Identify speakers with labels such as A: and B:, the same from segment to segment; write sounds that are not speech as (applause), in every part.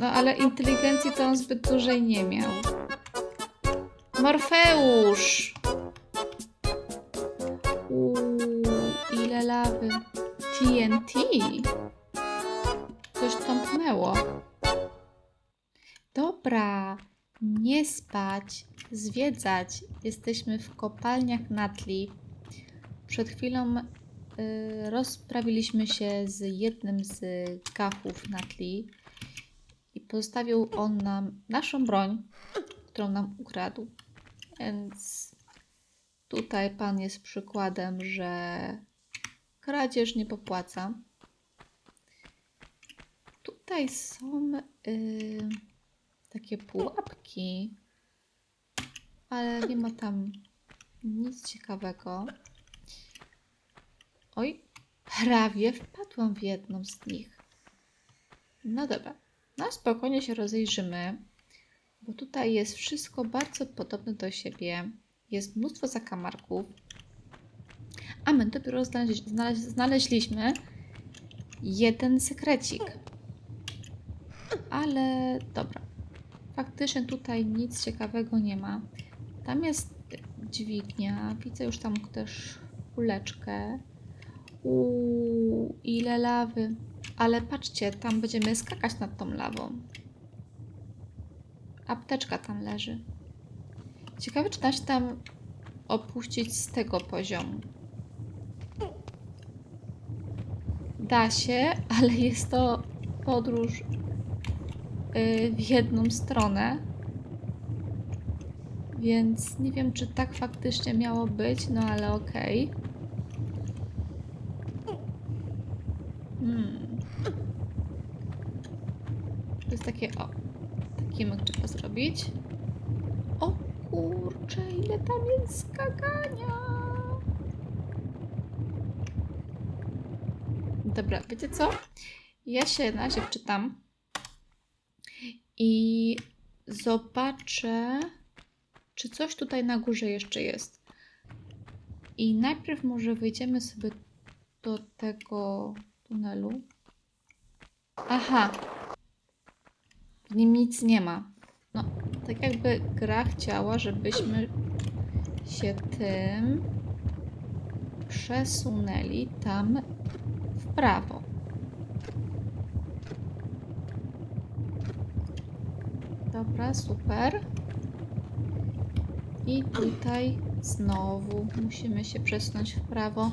A: No ale inteligencji to on zbyt dużej nie miał. Morfeusz! Uuu, ile lawy. TNT. Coś tąpnęło. Dobra, nie spać, zwiedzać. Jesteśmy w kopalniach Natli. Przed chwilą y, rozprawiliśmy się z jednym z gachów Natli pozostawił on nam naszą broń, którą nam ukradł. Więc tutaj pan jest przykładem, że kradzież nie popłaca. Tutaj są y, takie pułapki, ale nie ma tam nic ciekawego. Oj, prawie wpadłam w jedną z nich. No dobra, no spokojnie się rozejrzymy, bo tutaj jest wszystko bardzo podobne do siebie. Jest mnóstwo zakamarków, a my dopiero znaleźli, znaleź, znaleźliśmy jeden sekrecik. Ale dobra, faktycznie tutaj nic ciekawego nie ma. Tam jest dźwignia, widzę już tam też kuleczkę. Uuu, ile lawy. Ale patrzcie, tam będziemy skakać nad tą lawą. Apteczka tam leży. Ciekawe, czy da się tam opuścić z tego poziomu. Da się, ale jest to podróż yy, w jedną stronę. Więc nie wiem, czy tak faktycznie miało być, no ale okej. Hmm. To jest takie, o, taki myk O kurczę, ile tam jest skakania. Dobra, wiecie co? Ja się na razie wczytam i zobaczę, czy coś tutaj na górze jeszcze jest. I najpierw może wejdziemy sobie do tego tunelu. Aha. W nim nic nie ma. No, tak jakby gra chciała, żebyśmy się tym przesunęli tam w prawo. Dobra, super. I tutaj znowu musimy się przesunąć w prawo.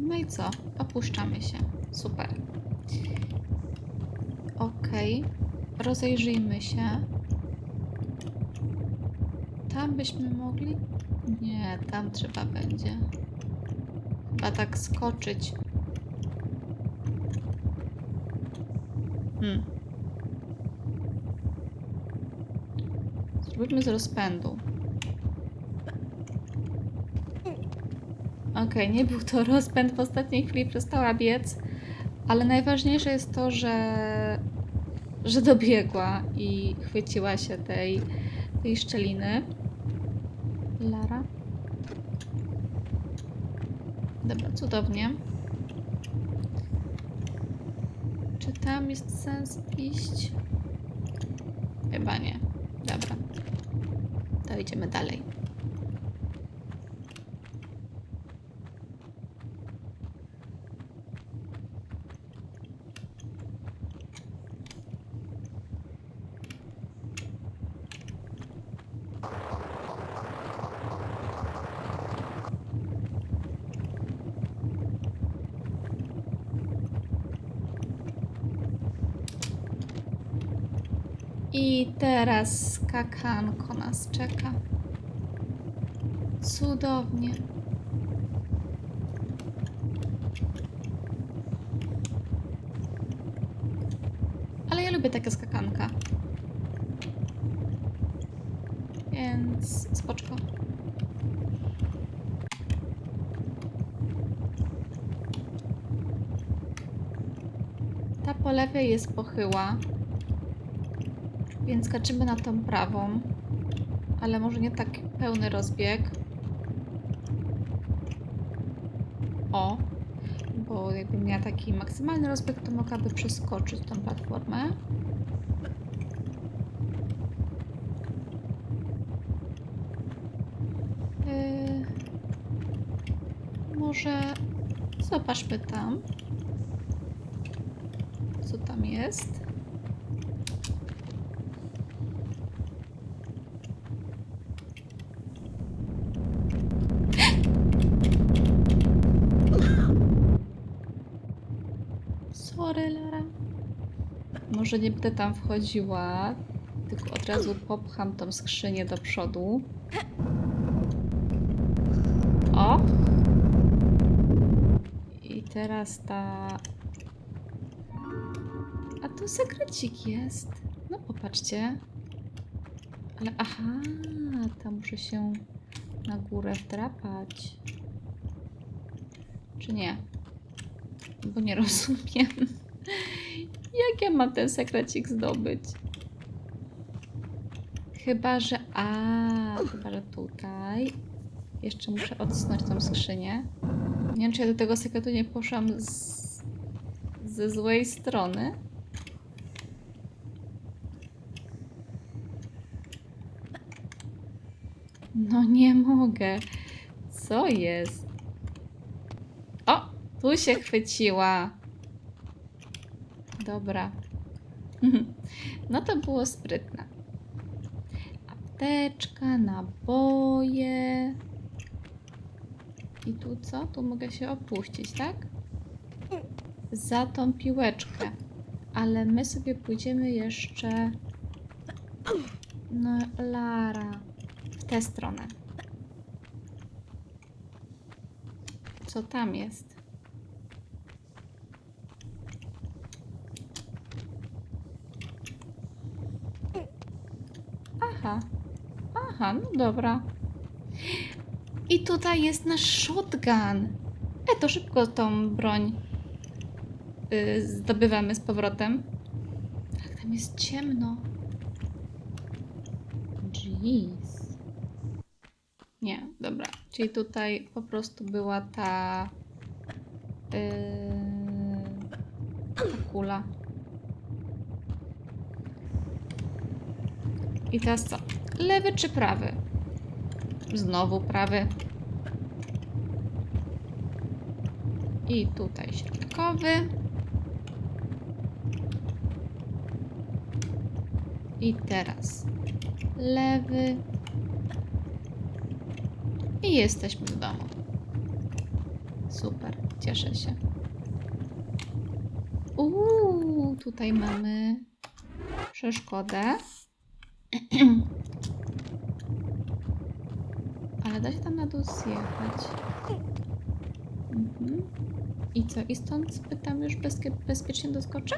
A: No i co? Opuszczamy się. Super. Rozejrzyjmy się. Tam byśmy mogli? Nie, tam trzeba będzie. Chyba tak skoczyć. Hmm. Spróbujmy z rozpędu. Okej, nie był to (laughs) rozpęd, w ostatniej chwili przestała biec, ale najważniejsze jest to, że, że dobiegła i chwyciła się tej, tej szczeliny. Lara. Dobra, cudownie. Czy tam jest sens iść? Chyba nie. Dobra. To idziemy dalej. I teraz skakanko nas czeka. Cudownie. Ale ja lubię takie skakanka. Więc spoczko. Ta po lewej jest pochyła. Więc skaczymy na tą prawą. Ale może nie tak pełny rozbieg. O, bo jakbym miała taki maksymalny rozbieg, to mogłaby przeskoczyć tą platformę. Yy, może zobaczmy tam, co tam jest. Sorry, Lara. Może nie będę tam wchodziła, tylko od razu popcham tą skrzynię do przodu. O! I teraz ta... A to sekrecik jest. No popatrzcie. Ale aha, tam muszę się na górę wdrapać. Czy nie? Bo nie (laughs) rozumiem. Jak ja mam ten sekrecik zdobyć? Chyba, że. A, chyba, że tutaj. Jeszcze muszę odsunąć tą skrzynię. Nie wiem, czy ja do tego sekretu nie poszłam z... ze złej strony. No nie mogę. Co jest? O, tu się chwyciła. Dobra. (laughs) No to było sprytne. Apteczka, naboje. I tu co? Tu mogę się opuścić, tak? Za tą piłeczkę. Ale my sobie pójdziemy jeszcze. No, Lara. W tę stronę. Co tam jest? Aha. Aha, no dobra. I tutaj jest nasz shotgun. E, to szybko tą broń y, zdobywamy z powrotem. Tak, tam jest ciemno. Jeez. Nie, dobra. Czyli tutaj po prostu była ta... Yy, ta kula. I teraz co? Lewy czy prawy? Znowu prawy. I tutaj środkowy. I teraz lewy. I jesteśmy w domu. Super, cieszę się. Uuu, tutaj mamy przeszkodę. (clears throat) Ale da się tam na dół zjechać. Mhm. I co? I stąd tam już bezpie- bezpiecznie doskoczę?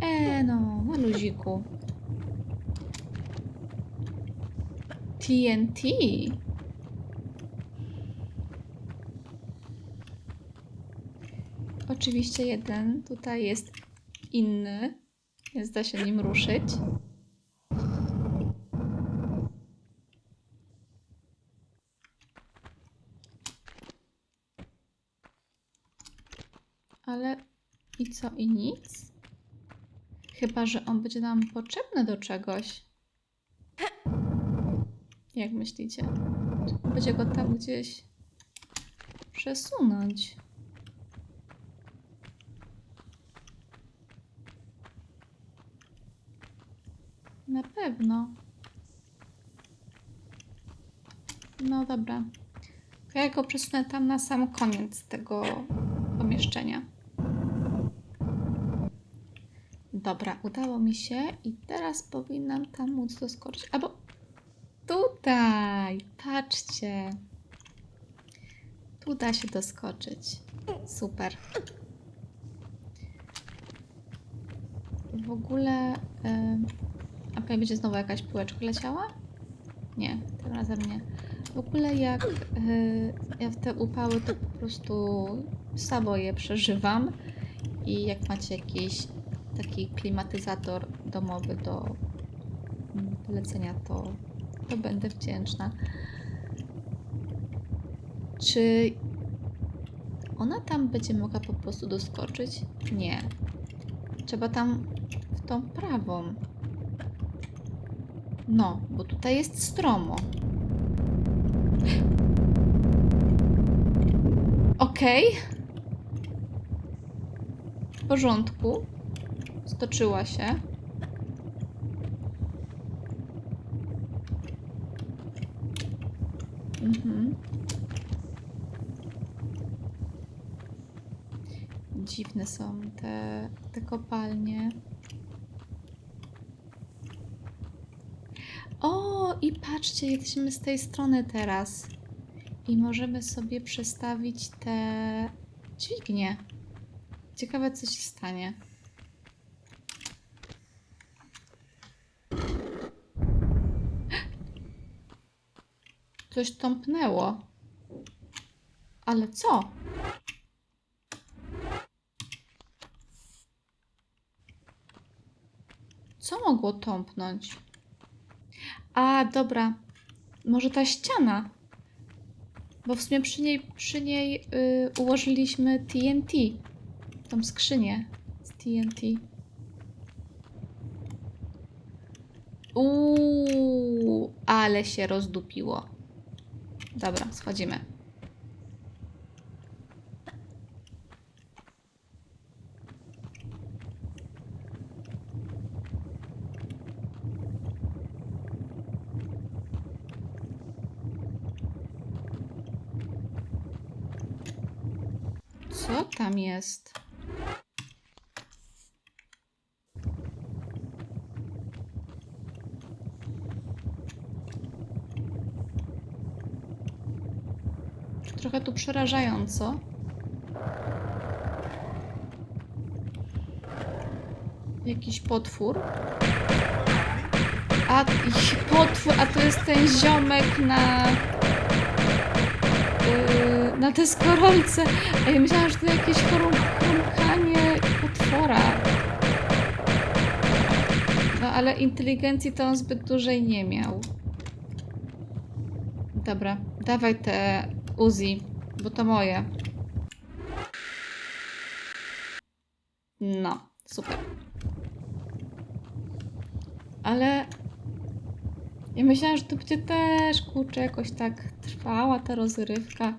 A: E no, na luziku. TNT. Oczywiście jeden tutaj jest inny, więc da się nim ruszyć. Ale i co, i nic? Chyba, że on będzie nam potrzebny do czegoś. Jak myślicie? Czy będzie go tam gdzieś przesunąć? Na pewno. No dobra. To ja go przesunę tam na sam koniec tego pomieszczenia. Dobra, udało mi się i teraz powinnam tam móc doskoczyć. Albo tutaj, patrzcie. Tu da się doskoczyć. Super. W ogóle... A tutaj będzie znowu jakaś piłeczka leciała? Nie, tym razem nie. W ogóle jak y, ja w te upały to po prostu samo je przeżywam i jak macie jakiś taki klimatyzator domowy do mm, polecenia, to, to będę wdzięczna. Czy ona tam będzie mogła po prostu doskoczyć? Nie. Trzeba tam w tą prawą. No, bo tutaj jest stromo. Okej. W porządku. Stoczyła się. Mhm. Dziwne są te, te kopalnie. O, i patrzcie, jesteśmy z tej strony teraz. I możemy sobie przestawić te dźwignie. Ciekawe, co się stanie. Coś tąpnęło. Ale co? Co mogło tąpnąć? A, dobra. Może ta ściana? Bo w sumie przy niej, przy niej y, ułożyliśmy TNT. Tą skrzynię z TNT. Uuu, ale się rozdupiło. Dobra, schodzimy. Co tam jest? Trochę tu przerażająco. Jakiś potwór. A, potwór, a to jest ten ziomek na... Yy, na deskorolce. A ja myślałam, że to jakieś chrumkanie potwora. No ale inteligencji to on zbyt dużej nie miał. Dobra, dawaj te Uzi, bo to moje. No, super. Ale ja myślałam, że to będzie też, kurczę, jakoś tak trwała ta rozrywka,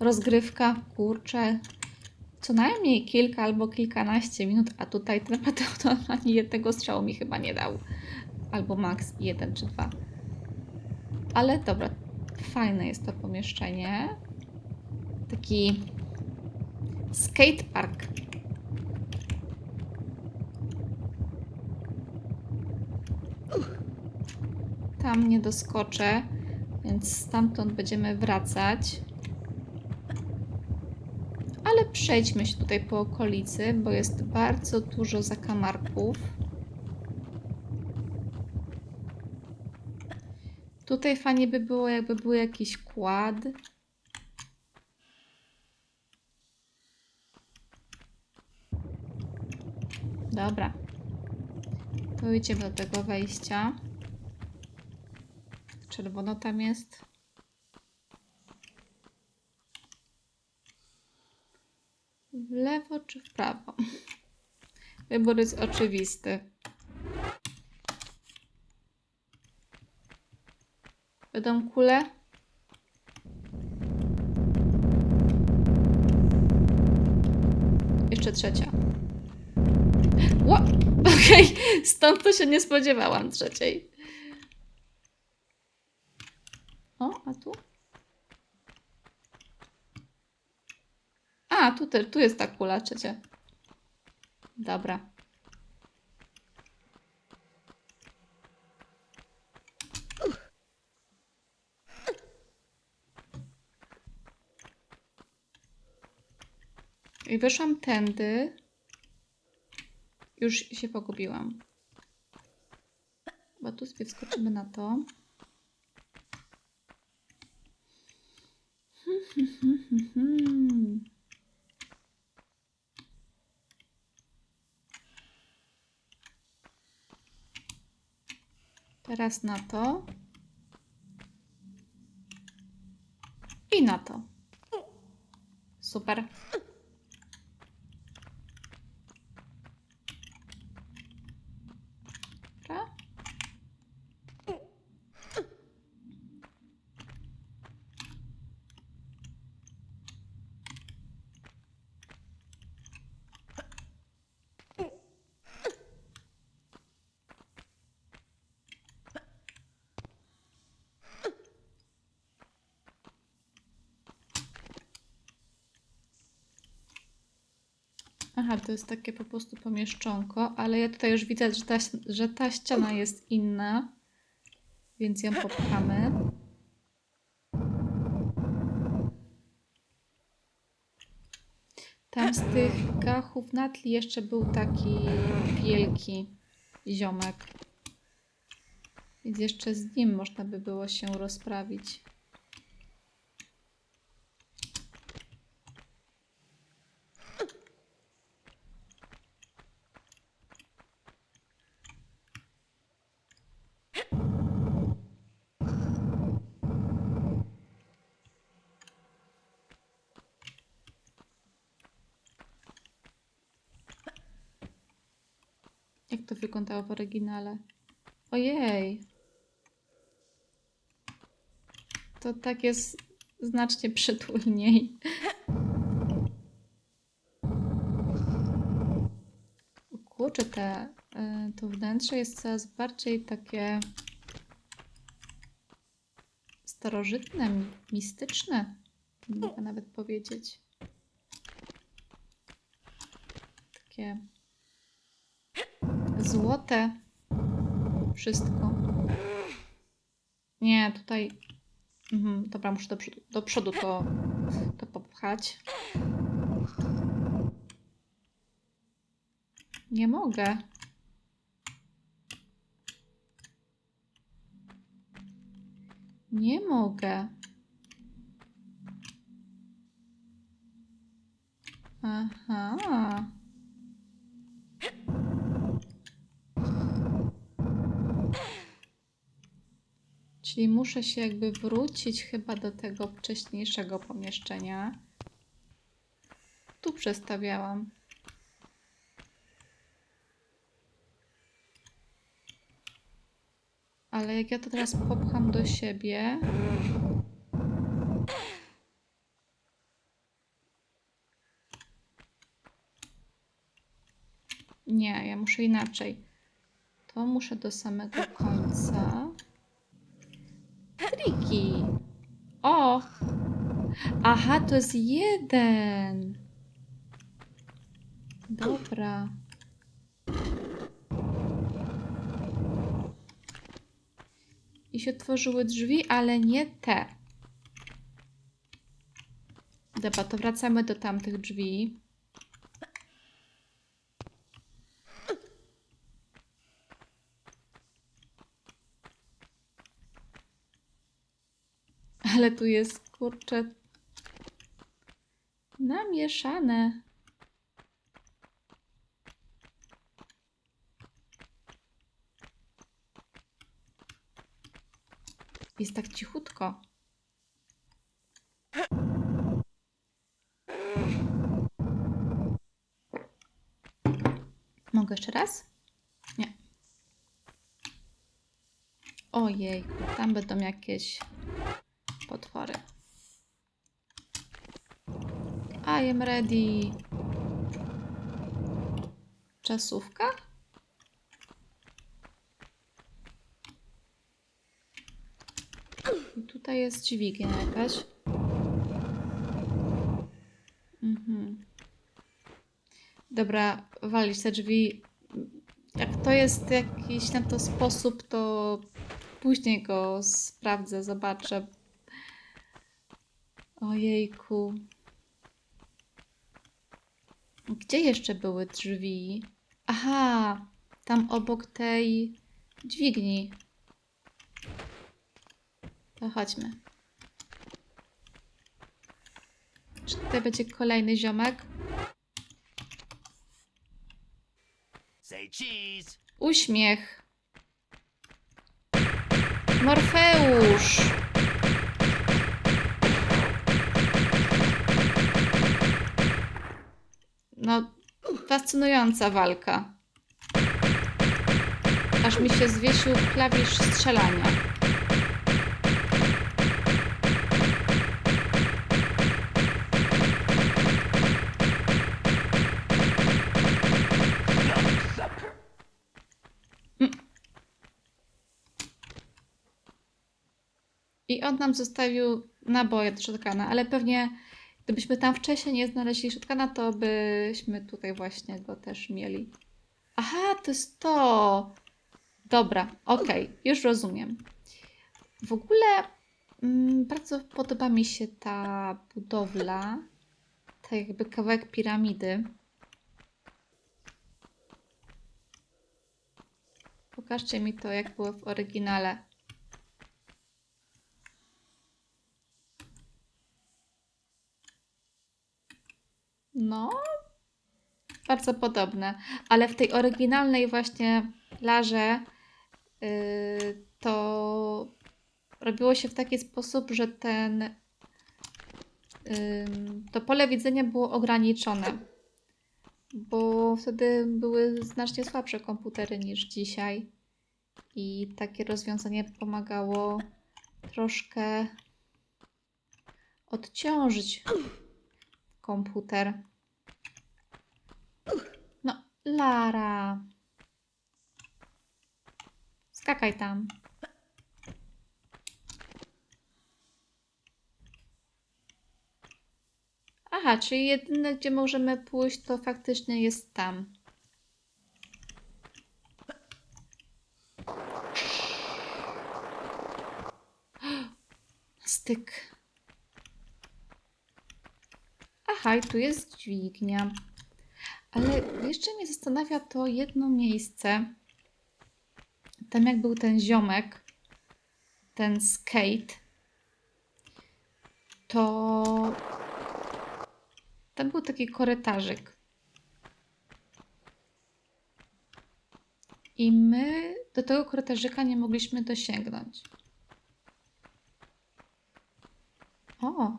A: rozgrywka, kurczę. Co najmniej kilka albo kilkanaście minut, a tutaj naprawdę to ani jednego strzału mi chyba nie dał. Albo maks jeden czy dwa. Ale dobra, fajne jest to pomieszczenie. Taki skatepark. Tam nie doskoczę, więc stamtąd będziemy wracać. Ale przejdźmy się tutaj po okolicy, bo jest bardzo dużo zakamarków. Tutaj fajnie by było, jakby był jakiś kład. Dobra. To idziemy do tego wejścia. Czerwono tam jest. W lewo czy w prawo? Wybór jest oczywisty. Będą kule? Jeszcze trzecia. (laughs) Okej, stąd to się nie spodziewałam trzeciej. O, a tu? A, tu, tu jest ta kula trzecia. Dobra. I wyszłam tędy. Już się pogubiłam. Bo tu sobie wskoczymy na to. Teraz na to. I na to. Super. Dobra. Aha, to jest takie po prostu pomieszczonko, ale ja tutaj już widzę, że ta, że ta ściana jest inna, więc ją popchamy. Tam z tych gachów na tle jeszcze był taki wielki ziomek. Więc jeszcze z nim można by było się rozprawić. Jak to wyglądało w oryginale? Ojej. To tak jest znacznie przytulniej. Kurczę, te, y, to wnętrze jest coraz bardziej takie starożytne, mi- mistyczne. Mogę nawet powiedzieć. Takie złote. Wszystko. Nie, tutaj. Mhm, dobra, muszę do przodu, do przodu to, to popchać. Nie mogę. Nie mogę. Aha. Czyli muszę się jakby wrócić chyba do tego wcześniejszego pomieszczenia. Tu przestawiałam. Ale jak ja to teraz popcham do siebie. Nie, ja muszę inaczej. To muszę do samego końca. Triki. O! Aha, to jest jeden. Dobra. I się otworzyły drzwi, ale nie te. Dobra, to wracamy do tamtych drzwi. Ale tu jest, kurczę, namieszane. Jest tak cichutko. Mogę jeszcze raz? Nie. Ojej, tam będą jakieś potwory. I am ready. Czasówka? I tutaj jest dźwignia jakaś. Mhm. Dobra, walić te drzwi. Jak to jest jakiś na to sposób, to później go sprawdzę, zobaczę. Ojejku. Gdzie jeszcze były drzwi? Aha, tam obok tej dźwigni. To chodźmy. Czy tutaj będzie kolejny ziomek?
B: Say cheese.
A: Uśmiech. Morfeusz. No, fascynująca walka. Aż mi się zwiesił klawisz strzelania. I on nam zostawił naboje do shotguna, ale pewnie gdybyśmy tam wcześniej nie znaleźli shotguna, to byśmy tutaj właśnie go też mieli. Aha, to jest to. Dobra, okej, już rozumiem. W ogóle mm, bardzo podoba mi się ta budowla. Tak jakby kawałek piramidy. Pokażcie mi to, jak było w oryginale. No, bardzo podobne. Ale w tej oryginalnej właśnie larze yy, to robiło się w taki sposób, że ten ym, to pole widzenia było ograniczone. Bo wtedy były znacznie słabsze komputery niż dzisiaj. I takie rozwiązanie pomagało troszkę odciążyć komputer. No, Lara. Skakaj tam. Aha, czyli jedyne, gdzie możemy pójść, to faktycznie jest tam. (gasps) Styk. Aha, i tu jest dźwignia. Ale jeszcze mnie zastanawia to jedno miejsce. Tam jak był ten ziomek, ten skate, to tam był taki korytarzyk. I my do tego korytarzyka nie mogliśmy dosięgnąć. O!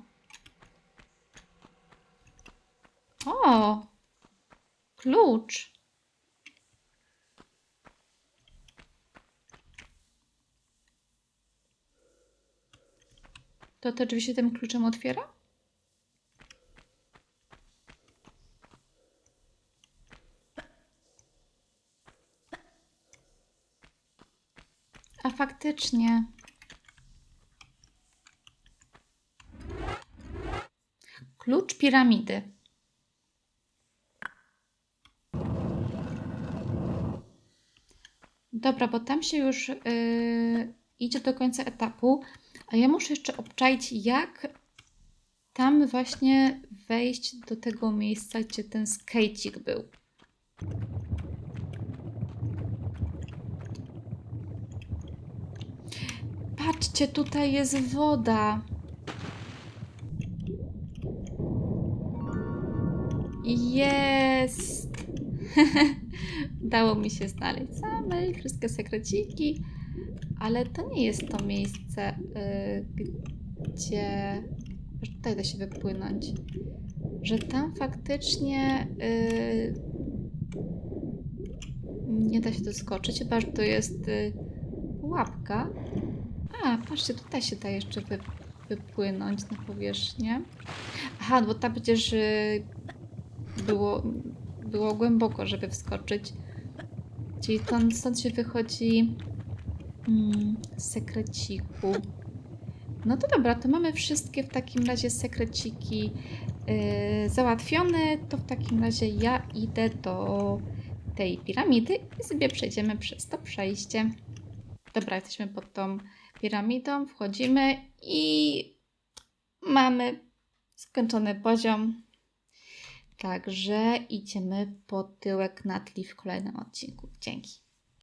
A: O! Klucz. To te drzwi się tym kluczem otwiera? A faktycznie. Klucz piramidy. Dobra, bo tam się już yy, idzie do końca etapu, a ja muszę jeszcze obczaić, jak tam właśnie wejść do tego miejsca, gdzie ten skejcik był. Patrzcie, tutaj jest woda. Jest! (laughs) Udało mi się znaleźć same wszystkie sekreciki, ale to nie jest to miejsce, y, gdzie. że Tutaj da się wypłynąć. Że tam faktycznie y, nie da się doskoczyć, chyba że to jest y, pułapka. A, patrzcie, tutaj się da jeszcze wy, wypłynąć na powierzchnię. Aha, bo tam przecież y, było, było głęboko, żeby wskoczyć. Czyli to, stąd się wychodzi mm, sekreciku. No to dobra, to mamy wszystkie w takim razie sekreciki yy, załatwione. To w takim razie ja idę do tej piramidy i sobie przejdziemy przez to przejście. Dobra, jesteśmy pod tą piramidą, wchodzimy i mamy skończony poziom. Także idziemy po tyłek na tli w kolejnym odcinku. Dzięki.